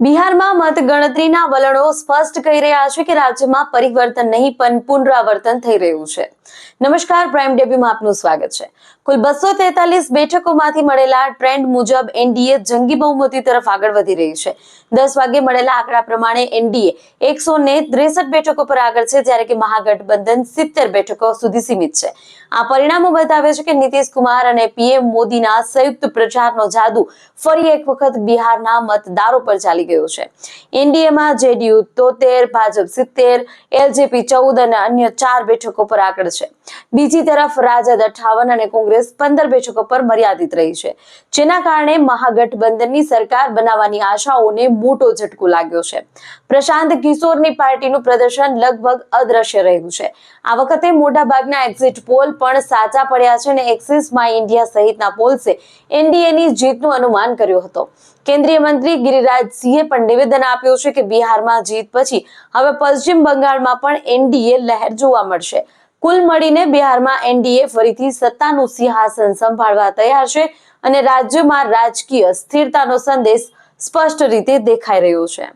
બિહારમાં મતગણતરીના વલણો સ્પષ્ટ કહી રહ્યા છે કે રાજ્યમાં પરિવર્તન નહીં, પણ પુનરાવર્તન થઈ રહ્યું છે. નમસ્કાર પ્રાઇમ ડેબ્યુમાં આપનું સ્વાગત છે. કુલ બસો તેતાલીસ બેઠકોમાંથી મળેલા ટ્રેન્ડ મુજબ એનડીએ જંગી બહુમતી તરફ આગળ વધી રહી છે. દસ વાગે મળેલા આંકડા પ્રમાણે એનડીએ એકસો ને ત્રેસઠ બેઠકો પર આગળ છે, જ્યારે કે મહાગઠબંધન સિત્તેર બેઠકો સુધી સીમિત છે. આ પરિણામો બતાવે છે કે નીતિશ કુમાર અને પીએમ મોદીના સંયુક્ત પ્રચારનો જાદુ ફરી એક વખત બિહારના મતદારો પર ચાલી ગયો છે. એનડીએમાં જેડીયુ તોતેર, ભાજપ સિત્તેર, એલજેપી ચૌદ અને અન્ય ચાર બેઠકો પર આગળ છે. બીજી તરફ રાજદ અઠાવન અને કોંગ્રેસ પંદર બેઠકો પર મર્યાદિત રહી છે. જેના કારણે મહાગઠબંધનની સરકાર બનાવવાની આશાઓને મોટો ઝટકો લાગ્યો છે. પ્રશાંત કિશોરની પાર્ટીનું પ્રદર્શન લગભગ અદ્રશ્ય રહ્યું છે. આ વખતે મોટાભાગના એક્ઝિટ પોલ પણ સાચા પડ્યા છે અને એક્સિસ માય ઇન્ડિયા સહિતના પોલ્સે એનડીએની જીતનું અનુમાન કર્યો હતો. કેન્દ્રીય મંત્રી ગિરિરાજસિંહે પણ નિવેદન આપ્યું છે કે બિહારમાં જીત પછી હવે પશ્ચિમ બંગાળમાં પણ એનડીએ લહેર જોવા મળશે. કુલ મળીને બિહારમાં એનડીએ ફરીથી સત્તાનું સિંહાસન સંભાળવા તૈયાર છે અને રાજ્યમાં રાજકીય સ્થિરતાનો સંદેશ સ્પષ્ટ રીતે દેખાઈ રહ્યો છે.